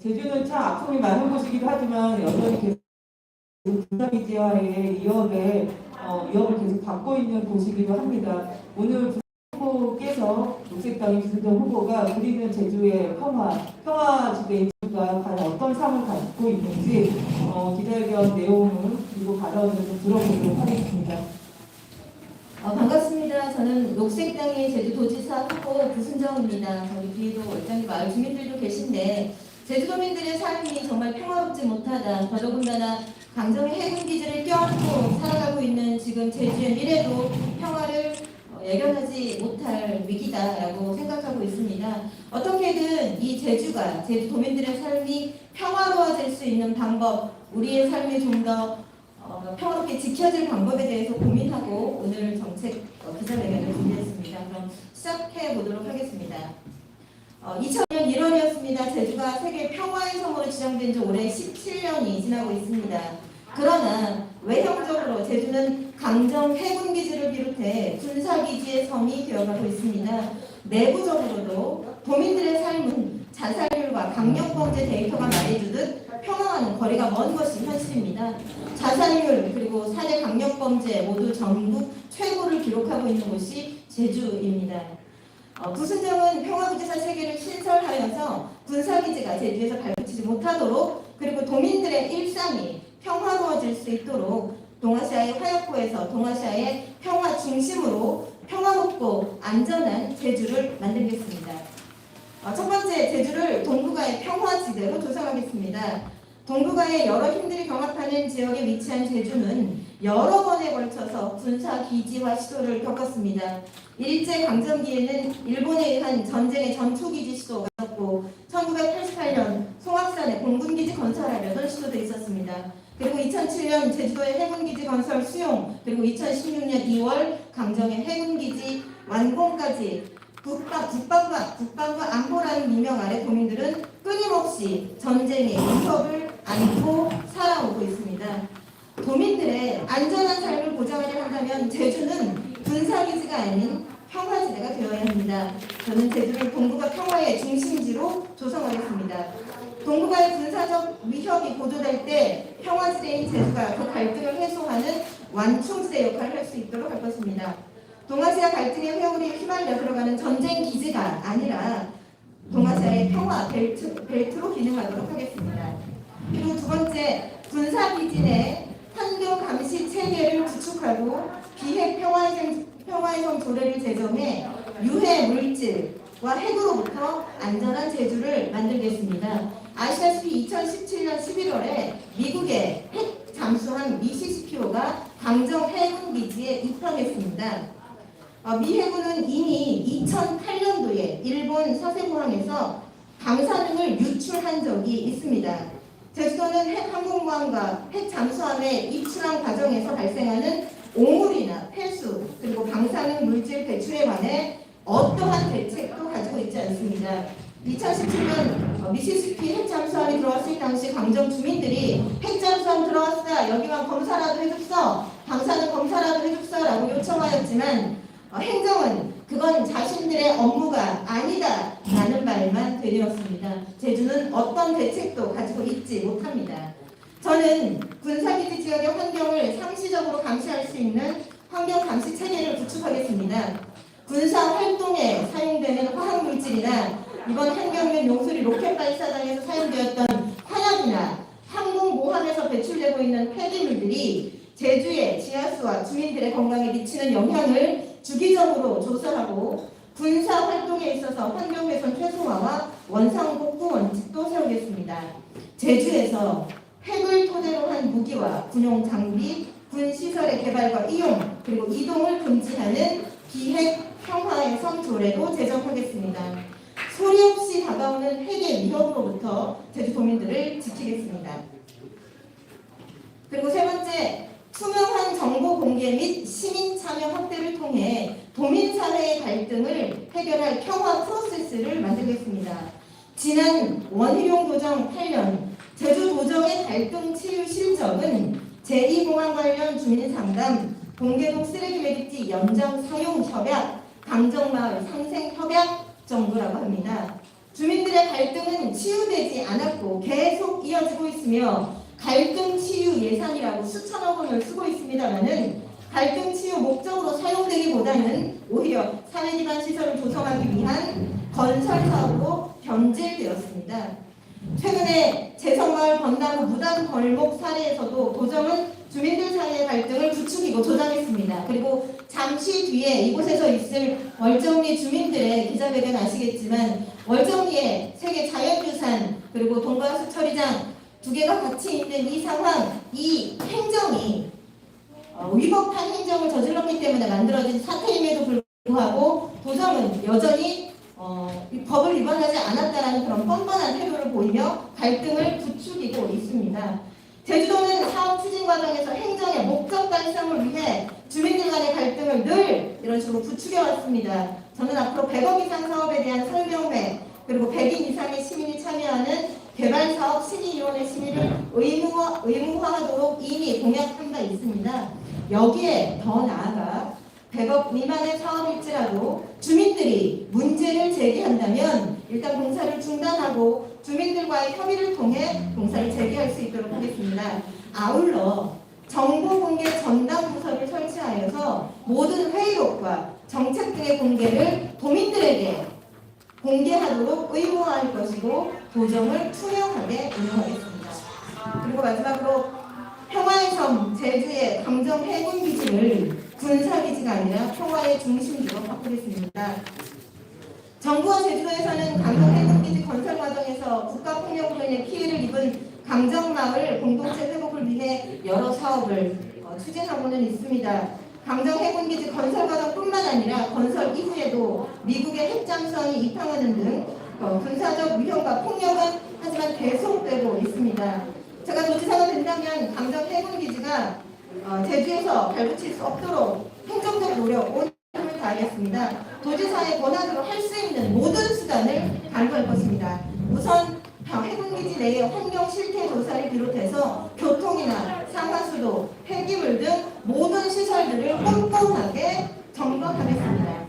제주는 참 아픔이 많은 곳이기도 하지만 여전히 계속 부산이지와의 위협에 어, 위협을 계속 받고 있는 곳이기도 합니다. 오늘 후보께서 녹색당의 주승정 후보가 그리는 제주의 평화, 평화지대 제주가 과연 어떤 상을 갖고 있는지 어, 기자회견 내용을 그리고 발언을 좀 들어보도록 하겠습니다. 어, 반갑습니다. 저는 녹색당의 제주도지사 후보 구순정입니다. 저희 뒤에도 월장기 마을 주민들도 계신데 제주도민들의 삶이 정말 평화롭지 못하다. 더더군다나 강정의 해군기지를 껴안고 살아가고 있는 지금 제주의 미래도 평화를 어, 예견하지 못할 위기다라고 생각하고 있습니다. 어떻게든 이 제주가 제주도민들의 삶이 평화로워질 수 있는 방법, 우리의 삶이 좀더 어, 평화롭게 지켜질 방법에 대해서 고민하고 오늘 정책 어, 기자회견을 준비했습니다. 그럼 시작해 보도록 하겠습니다. 어, 2000년 1월이었습니다. 제주가 세계 평화의 성으로 지정된 지 올해 17년이 지나고 있습니다. 그러나 외형적으로 제주는 강정 해군기지를 비롯해 군사기지의 섬이 되어가고 있습니다. 내부적으로도 도민들의 삶은 자살률과 강력범죄 데이터가 말해주듯 평화와는 거리가 먼 것이 현실입니다. 자살률 그리고 살해 강력범죄 모두 전국 최고를 기록하고 있는 곳이 제주입니다. 어, 부순정은 평화부지사 체계를 신설하여서 군사기지가 제주에서 발붙이지 못하도록 그리고 도민들의 일상이 평화로워질 수 있도록 동아시아의 화약고에서 동아시아의 평화 중심으로 평화롭고 안전한 제주를 만들겠습니다. 어, 첫 번째 제주를 동북아의 평화지대로 조성하겠습니다. 동북아의 여러 힘들이 경합하는 지역에 위치한 제주는 여러 번에 걸쳐서 군사 기지화 시도를 겪었습니다. 일제 강점기에는 일본에 의한 전쟁의 전초기지 시도가 있었고 1988년 송악산에 공군 기지 건설하려던 시도도 있었습니다. 그리고 2007년 제주도의 해군 기지 건설 수용 그리고 2016년 2월 강정의 해군 기지 완공까지 북방, 북방과, 북방과 안보라는 미명 아래 도민들은 끊임없이 전쟁의 위협을 안고 살아오고 있습니다. 도민들의 안전한 삶을 보장하려 한다면 제주는 군사기지가 아닌 평화지대가 되어야 합니다. 저는 제주를 동북아 평화의 중심지로 조성하겠습니다. 동북아의 군사적 위협이 고조될 때 평화지대인 제주가 그 갈등을 해소하는 완충지대 역할을 할 수 있도록 할 것입니다. 동아시아 갈등의 회오리에 휘말려 들어가는 전쟁 기지가 아니라 동아시아의 평화 벨트, 벨트로 기능하도록 하겠습니다. 그리고 두 번째, 군사 기지 내 환경 감시 체계를 구축하고 비핵 평화의 평화의 조례를 제정해 유해 물질과 핵으로부터 안전한 제주를 만들겠습니다. 아시다시피 2017년 11월에 미국의 핵 잠수함 미시시피호가 강정 해군 기지에 입항했습니다. 어, 미 해군은 이미 2008년도에 일본 사세포항에서 방사능을 유출한 적이 있습니다. 제주도는 핵 항공모함과 핵 잠수함의 입출항 과정에서 발생하는 오물이나 폐수 그리고 방사능 물질 배출에 관해 어떠한 대책도 가지고 있지 않습니다. 2017년 미시시피 핵잠수함이 들어왔을 당시 강정 주민들이 핵잠수함 들어왔다 여기만 검사라도 해줍서 방사능 검사라도 해줍서라고 요청하였지만 어, 행정은 그건 자신들의 업무가 아니다 라는 말만 되뇌었습니다. 제주는 어떤 대책도 가지고 있지 못합니다. 저는 군사기지 지역의 환경을 상시적으로 감시할 수 있는 환경 감시 체계를 구축하겠습니다. 군사 활동에 사용되는 화학 물질이나 이번 한경면 용소리 로켓 발사장에서 사용되었던 화약이나 항공모함에서 배출되고 있는 폐기물들이 제주의 지하수와 주민들의 건강에 미치는 영향을 주기적으로 조사하고 군사 활동에 있어서 환경훼손 최소화와 원상 복구 원칙도 세우겠습니다. 제주에서 핵을 토대로 한 무기와 군용 장비, 군 시설의 개발과 이용 그리고 이동을 금지하는 비핵 평화의 성 조례도 제정하겠습니다. 소리 없이 다가오는 핵의 위협으로부터 제주도민들을 지키겠습니다. 그리고 세 번째, 투명한 정보 공개 및 시민 참여 확대를 통해 도민 사회의 갈등을 해결할 평화 프로세스를 만들겠습니다. 지난 원희룡 도정 8년 제주 도정의 갈등 치유 실적은 제2공항 관련 주민 상담, 동계동 쓰레기 매립지 연장 사용 협약, 강정마을 상생 협약 정도라고 합니다. 주민들의 갈등은 치유되지 않았고 계속 이어지고 있으며 갈등 치유 예산이라고 수천억 원을 쓰고 있습니다만은 갈등 치유 목적으로 사용되기보다는 오히려 사회 기반 시설을 조성하기 위한 건설 사업으로 변질되었습니다. 최근에 재성마을 번나무 무단 벌목 사례에서도 도정은 주민들 사이의 갈등을 부추기고 조장했습니다. 그리고 잠시 뒤에 이곳에서 있을 월정리 주민들의 기자회견 아시겠지만 월정리에 세계 자연유산 그리고 동과수 처리장 두 개가 같이 있는 이 상황, 이 행정이 어, 위법한 행정을 저질렀기 때문에 만들어진 사태임에도 불구하고 도정은 여전히 어, 이 법을 위반하지 않았다라는 그런 뻔뻔한 태도를 보이며 갈등을 부추기고 있습니다. 제주도는 사업 추진 과정에서 행정의 목적 달성을 위해 주민들 간의 갈등을 늘 이런 식으로 부추겨 왔습니다. 저는 앞으로 100억 이상 사업에 대한 설명회 그리고 100인 이상의 시민이 참여하는 개발 사업 심의위원회 심의를 의무화, 의무화하도록 이미 공약한 바 있습니다. 여기에 더 나아가 100억 미만의 사업일지라도 주민들이 문제를 제기한다면 일단 공사를 중단하고 주민들과의 협의를 통해 공사를 재개할 수 있도록 하겠습니다. 아울러 정보 공개 전담 부서를 설치하여서 모든 회의록과 정책 등의 공개를 도민들에게 공개하도록 의무화할 것이고 도정을 투명하게 운영하겠습니다. 그리고 마지막으로 평화의 섬 제주의 감정 해군 기지를 군사 기지가 아니라 평화의 중심지로 바꾸겠습니다. 정부와 제주도에서는 감정 해군 기지 건설 과정에서 국가 인해 피해를 입은 강정 마을 공동체 회복을 위해 여러 사업을 어, 추진하고는 있습니다. 강정 해군기지 건설 과정뿐만 아니라 건설 이후에도 미국의 핵잠수함이 입항하는 등 어, 군사적 위협과 폭력은 하지만 계속되고 있습니다. 제가 도지사가 된다면 강정 해군기지가 어, 제주에서 발붙일 수 없도록 행정적 노력, 온 힘을 다하겠습니다. 도지사의 권한으로 할 수 있는 모든 수단을 강구할 것입니다. 우선 해군기지 내의 환경 실태 조사를 비롯해서 교통이나 상하수도, 폐기물 등 모든 시설들을 꼼꼼하게 점검하겠습니다.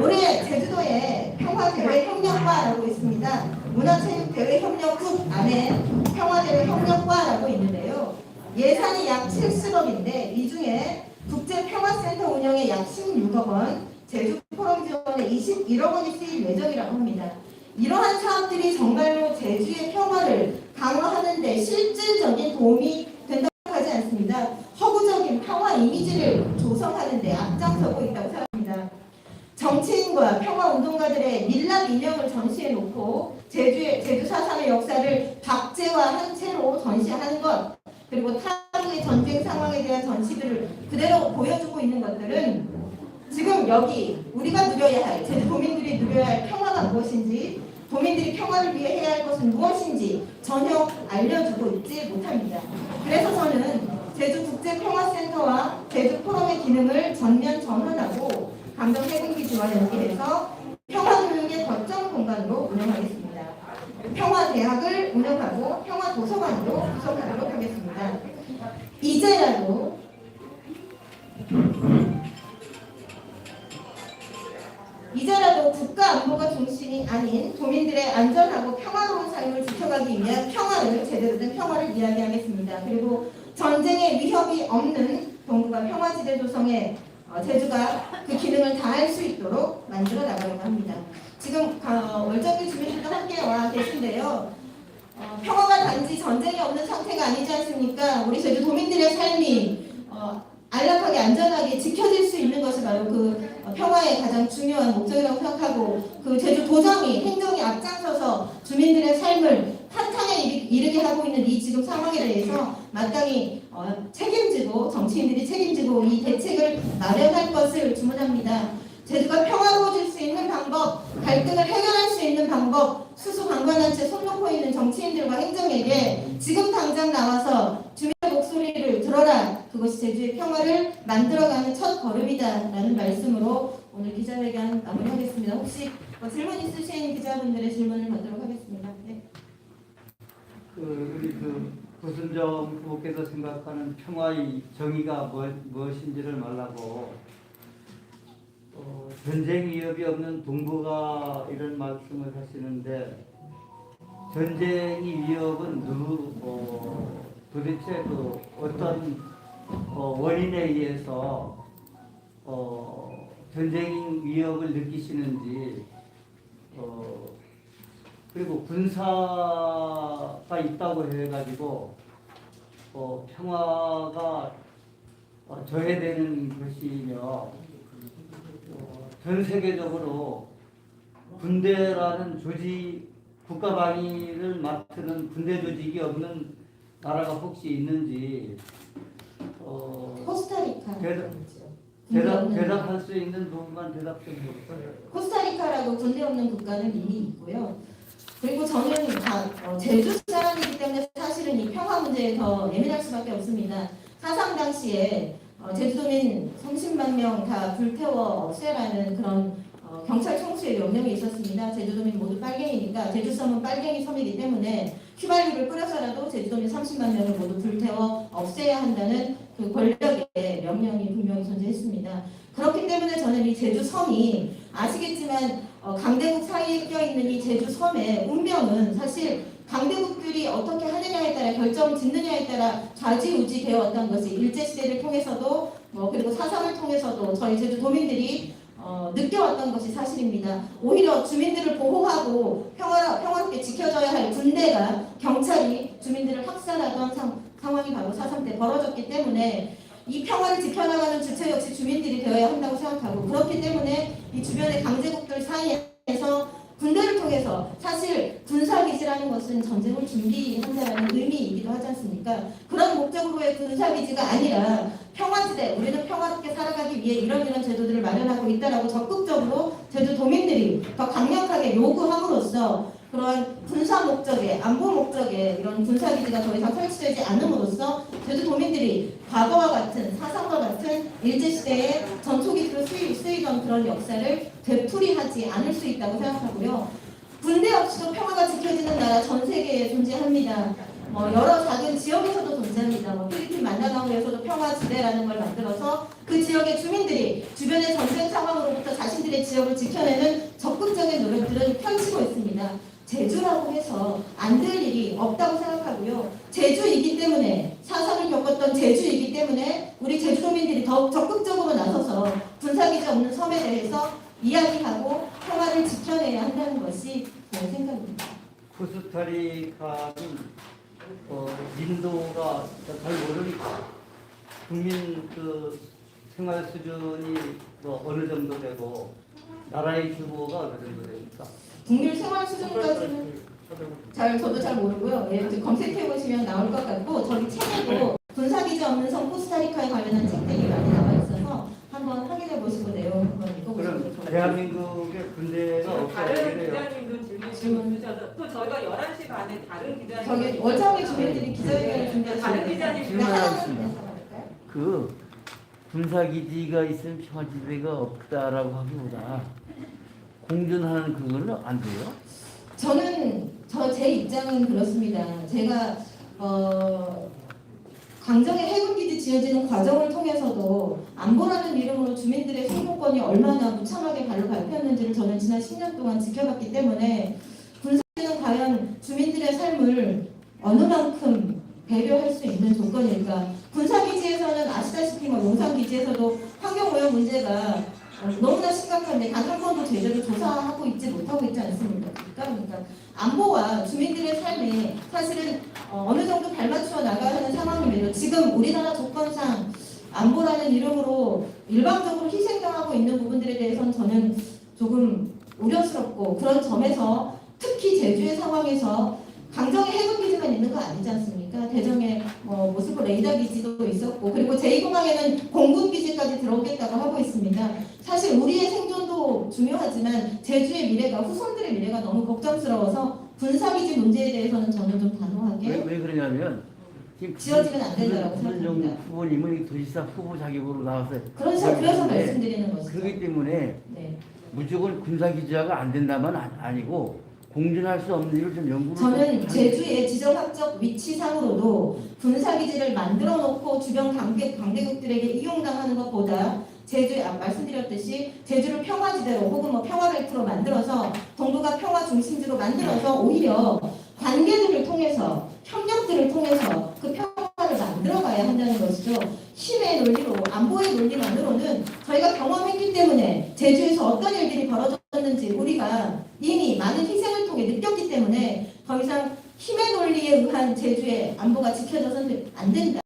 올해 제주도에 평화대회협력과라고 있습니다. 문화체육대회협력국 안에 평화대회협력과라고 있는데요. 예산이 약 70억인데 이 중에 국제평화센터 운영에 약 16억 원, 제주 포럼 지원에 21억 원이 쓰일 예정이라고 합니다. 이러한 사업들이 정말로 제주의 평화를 강화하는 데 실질적인 도움이 된다고 하지 않습니다. 허구적인 평화 이미지를 조성하는 데 앞장서고 있다고 생각합니다. 정치인과 평화운동가들의 밀랍 인형을 전시해 놓고 제주의 제주 사상의 역사를 박제화한 채로 전시하는 것 그리고 타국의 전쟁 상황에 대한 전시들을 그대로 보여주고 있는 것들은 지금 여기 우리가 누려야 할 제주 도민들이 누려야 할 평화가 무엇인지 도민들이 평화를 위해 해야 할 것은 무엇인지 전혀 알려주고 있지 못합니다. 그래서 저는 제주 국제평화센터와 제주 포럼의 기능을 전면 전환하고 강정 해군기지와 연계해서 평화교육의 거점 공간으로 운영하겠습니다. 평화대학을 운영하고 평화도서관으로 구성하도록 하겠습니다. 이제라도 이제라도 국가 안보가 중심이 아닌 도민들의 안전하고 평화로운 삶을 지켜가기 위한 평화를 제대로 된 평화를 이야기하겠습니다. 그리고 전쟁의 위협이 없는 동북아 평화지대 조성에 어, 제주가 그 기능을 다할 수 있도록 만들어 나가려고 합니다. 지금 어, 월정리 주민들도 함께 와 계신데요. 어, 평화가 단지 전쟁이 없는 상태가 아니지 않습니까? 우리 제주 도민들의 삶이 어, 안락하게 안전하게 지켜질 수 있는 것이 바로 그 어, 평화의 가장 중요한 목적이라고 생각하고 그 제주 도정이 행정이 앞장서서 주민들의 삶을 한탄에 이르- 이르게 하고 있는 이 지금 상황에 대해서 마땅히 어, 책임지고 정치인들이 책임지고 이 대책을 마련할 것을 주문합니다. 제주가 평화로워질 수 있는 방법, 갈등을 해결할 수 있는 방법, 수수관관한 채 손 놓고 있는 정치인들과 행정에게 지금 당장 나와서 주민의 목소리를 들어라. 그것이 제주의 평화를 만들어가는 첫 걸음이다라는 말씀으로 오늘 기자회견 마무리하겠습니다. 혹시 뭐 질문 있으신 기자분들의 질문을 받도록 하겠습니다. 네. 그 우리 그 구순정 후보께서 생각하는 평화의 정의가 뭐, 무엇인지를 말라고 어, 전쟁 위협이 없는 동북아 이런 말씀을 하시는데 전쟁이 위협은 누, 어, 도대체 그 어떤 어, 원인에 의해서 어, 전쟁 위협을 느끼시는지 어, 그리고 군사가 있다고 해가지고 어, 평화가 어, 저해되는 것이며 어, 전 세계적으로 군대라는 조직 국가 방위를 맡는 군대 조직이 없는 나라가 혹시 있는지 어, 코스타리카 대답-. 대답 대답할 수 있는 부분만 대답 좀 해주세요. 코스타리카라고 군대 없는 국가는 이미 있고요. 그리고 저는 다 어, 제주 사람이기 때문에 사실은 이 평화 문제에 더 예민할 수밖에 없습니다. 사상 당시에 어, 제주도민 30만 명 다 불태워 없애라는 그런 어, 경찰 청수의 명령이 있었습니다. 제주도민 모두 빨갱이니까 제주섬은 빨갱이 섬이기 때문에 휘발유를 뿌려서라도 제주도민 30만 명을 모두 불태워 없애야 한다는 그 권력의 명령이 분명히 존재했습니다. 그렇기 때문에 저는 이 제주섬이 아시겠지만 어, 강대국 사이에 껴있는 이 제주섬의 운명은 사실 강대국들이 어떻게 하느냐에 따라 결정 짓느냐에 따라 좌지우지 되어 왔던 것이 일제시대를 통해서도 뭐 그리고 사상을 통해서도 저희 제주도민들이 어, 느껴왔던 것이 사실입니다. 오히려 주민들을 보호하고 평화, 평화롭게 지켜줘야 할 군대가 경찰이 주민들을 학살하던 상, 상황이 바로 사상 때 벌어졌기 때문에 이 평화를 지켜나가는 주체 역시 주민들이 되어야 한다고 생각하고 그렇기 때문에 이 주변의 강제국들 사이에서 군대를 통해서 사실 군사기지라는 것은 전쟁을 준비한다는 의미이기도 하지 않습니까? 그런 목적으로의 군사기지가 아니라 평화지대, 우리는 평화롭게 살아가기 위해 이런 이런 제도들을 마련하고 있다라고 적극적으로 제주 도민들이 더 강력하게 요구함으로써 그러한 군사 목적의 안보 목적의 이런 군사 기지가 더 이상 설치되지 않음으로써 제주도민들이 과거와 같은 사상과 같은 일제 시대의 전초기지로 쓰이, 쓰이던 그런 역사를 되풀이하지 않을 수 있다고 생각하고요. 군대 없이도 평화가 지켜지는 나라 전 세계에 존재합니다. 뭐 여러 작은 지역에서도 존재합니다. 뭐 필리핀 만다나우에서도 평화 지대라는 걸 만들어서 그 지역의 주민들이 주변의 전쟁 상황으로부터 자신들의 지역을 지켜내는 적극적인 노력들을 펼치고 있습니다. 제주라고 해서 안 될 일이 없다고 생각하고요. 제주이기 때문에 사상을 겪었던 제주이기 때문에 우리 제주도민들이 더욱 적극적으로 나서서 군사기지 없는 섬에 대해서 이야기하고 평화를 지켜내야 한다는 것이 제 생각입니다. 코스타리카는 어, 민도가 잘 모르니까 국민 그 생활 수준이 뭐 어느 정도 되고 나라의 규모가 어느 정도 됩니까? 국민 생활 수준까지는 잘 저도 잘 모르고요. 예, 좀 검색해 보시면 나올 것 같고 저기 책에도 군사기지 없는 섬 코스타리카에 관련한 책들이 많이 나와 있어서 한번 확인해 보시고 내용 한번 읽어보시면 그럼 좋을. 대한민국의 군대가 없어요. 다른. 기자님도 질문 질문 주셔서 또 저희가 11시 반에 다른 기자님 저기 월장의 주민들이 기자회견을 준비하시는 다른 기자님 질문 하겠습니다. 그 군사기지가 있으면 평화지대가 없다라고 하기보다 공존하는 그거는 안 돼요? 저는 저 제 입장은 그렇습니다. 제가 어, 강정의 해군기지 지어지는 과정을 통해서도 안보라는 이름으로 주민들의 생존권이 얼마나 무참하게 발로 밟혔는지를 저는 지난 10년 동안 지켜봤기 때문에 군사기지는 과연 주민들의 삶을 어느 만큼 배려할 수 있는 조건일까? 군사기지에서는 아시다시피 뭐 용산기지에서도 환경오염 문제가 어, 너무나 심각한데 단한 번도 제대로 조사하고 있지 못하고 있지 않습니까? 그러니까 안보와 주민들의 삶에 사실은 어, 어느 정도 발맞추어 나가야 하는 상황임에도 지금 우리나라 조건상 안보라는 이름으로 일방적으로 희생당하고 있는 부분들에 대해서는 저는 조금 우려스럽고 그런 점에서 특히 제주의 상황에서 강정의 해군 기지만 있는 거 아니지 않습니까? 대정에 뭐 모스크 레이더 기지도 있었고 그리고 제2공항에는 공군 기지까지 들어오겠다고 하고 있습니다. 사실 우리의 생존도 중요하지만 제주의 미래가 후손들의 미래가 너무 걱정스러워서 군사기지 문제에 대해서는 저는 좀 왜, 단호하게 왜 그러냐면 지금 지어지면 안 된다고 김선정 생각합니다. 후보님은 도지사 후보 자격으로 나와서 그래서 그래서 네. 말씀드리는 것이죠. 그렇기 때문에 네. 무조건 군사기지화가 안 된다면 아- 아니고 공존할 수 없는 일을 좀 연구를 저는 좀 제주의 지정학적 위치상으로도 군사기지를 만들어 놓고 주변 강대, 강대국들에게 이용당하는 것보다 제주 아, 말씀드렸듯이 제주를 평화지대로 혹은 뭐 평화벨트로 만들어서 동북아 평화 중심지로 만들어서 오히려 관계들을 통해서 협력들을 통해서 그 평화를 만들어가야 한다는 것이죠. 힘의 논리로 안보의 논리만으로는 저희가 경험했기 때문에 제주에서 어떤 일들이 벌어졌는지 우리가 이미 많은 희생을 통해 느꼈기 때문에 더 이상 힘의 논리에 의한 제주의 안보가 지켜져서는 안 된다.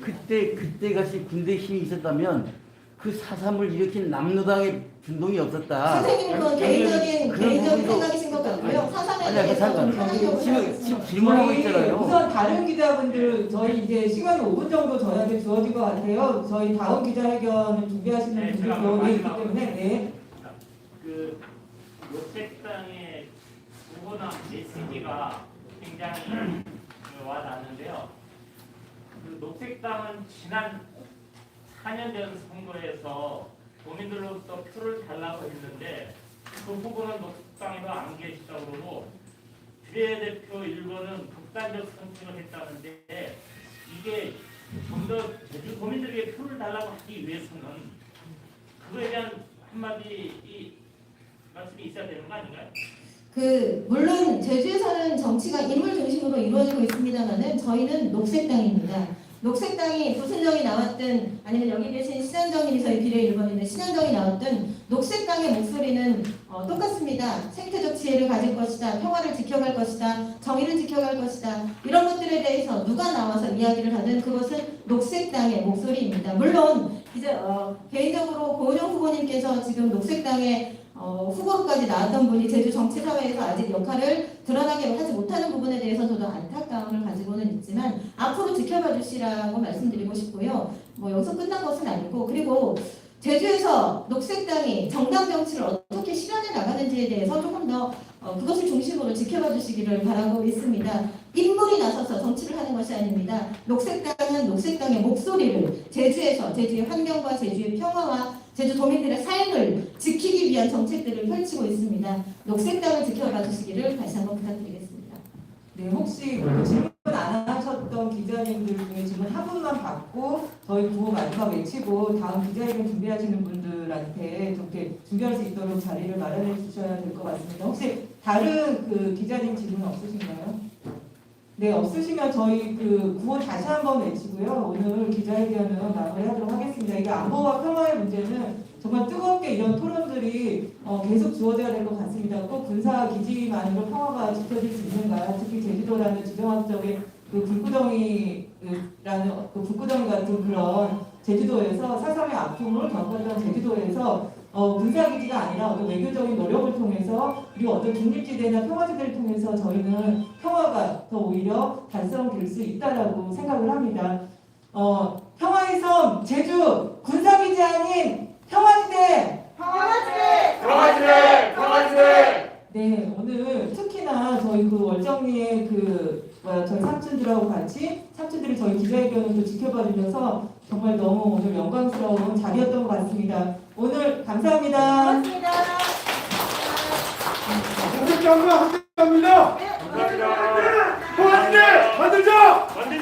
그때 그때 같이 군대 힘이 있었다면 그 사삼을 일으킨 남로당의 분동이 없었다. 선생님 그건 개인적인 그런 개인적인 부분도- 생각이신 것 같고요. 사상에 아니, 아니, 대해서 잠깐. 편하게 지금, 지금 질문하고 저희 있잖아요. 우선 다른 기자분들 저희 이제 시간이 5분 정도 저희한테 주어질 것 같아요. 저희 다음 기자회견을 준비하시는 네, 제가 분들도 있기 마지막으로. 때문에 네. 그 녹색당의 구호나 메시지가 굉장히 그 와닿는데요. 그 녹색당은 지난 4년 전 선거에서 도민들로부터 표를 달라고 했는데 그 후보는 녹색당에도 안 계시다고 그러고 비례대표 일본은 극단적 선택을 했다는데 이게 좀 더 제주 도민들에게 표를 달라고 하기 위해서는 그거에 대한 한마디 이 말씀이 있어야 되는 거 아닌가요? 그 물론 제주에서는 정치가 인물 중심으로 이루어지고 있습니다만은 저희는 녹색당입니다. 녹색당이 조순정이 나왔든 아니면 여기 계신 신현정님이 저희 비례 1번인데 신현정이 나왔든 녹색당의 목소리는 어, 똑같습니다. 생태적 지혜를 가질 것이다. 평화를 지켜갈 것이다. 정의를 지켜갈 것이다. 이런 것들에 대해서 누가 나와서 이야기를 하든 그것은 녹색당의 목소리입니다. 물론 이제 어, 개인적으로 고은영 후보님께서 지금 녹색당의 어, 후보로까지 나왔던 분이 제주 정치사회에서 아직 역할을 드러나게 하지 못하는 부분에 대해서 저도 안타까움을 가지고는 있지만 앞으로 지켜봐 주시라고 말씀드리고 싶고요. 뭐 여기서 끝난 것은 아니고 그리고 제주에서 녹색당이 정당 정치를 어떻게 실현해 나가는지에 대해서 조금 더 어, 그것을 중심으로 지켜봐 주시기를 바라고 있습니다. 인물이 나서서 정치를 하는 것이 아닙니다. 녹색당은 녹색당의 목소리를 제주에서 제주의 환경과 제주의 평화와 제주 도민들의 삶을 지키기 위한 정책들을 펼치고 있습니다. 녹색당을 지켜봐 주시기를 다시 한번 부탁드리겠습니다. 네, 혹시 그 질문 안 하셨던 기자님들 중에 질문 한 분만 받고 저희 구호 마지막 외치고 다음 기자회견 준비하시는 분들한테 이렇게 준비할 수 있도록 자리를 마련해 주셔야 될 것 같습니다. 혹시 다른 그 기자님 질문 없으신가요? 네, 없으시면 저희 그 구호 다시 한번 외치고요. 오늘 기자회견은 마무리하도록 하겠습니다. 이게 안보와 평화의 문제는 정말 뜨겁게 이런 토론들이 어, 계속 주어져야 될 것 같습니다. 꼭 군사 기지만으로 평화가 지켜질 수 있는가? 특히 제주도라는 지정학적인 그 불구덩이라는 그 불구덩이 같은 그런 제주도에서 사삼의 아픔을 겪었던 제주도에서 어, 군사기지가 아니라 어떤 외교적인 노력을 통해서 그리고 어떤 중립지대나 평화지대를 통해서 저희는 평화가 더 오히려 달성될 수 있다라고 생각을 합니다. 어, 평화의 섬 제주 군사기지 아닌 평화지대 평화지대! 평화지대! 네, 오늘 특히나 저희 그 월정리의 그 뭐야 저희 삼촌들하고 같이 삼촌들이 저희 기자회견을 또 지켜봐 주셔서 정말 너무 오늘 영광스러운 자리였던 것 같습니다. 오늘 감사합니다. 고맙습니다. 공직장관 합격합니다. 감사합니다. 고맙습니다. 만들자. 만들자!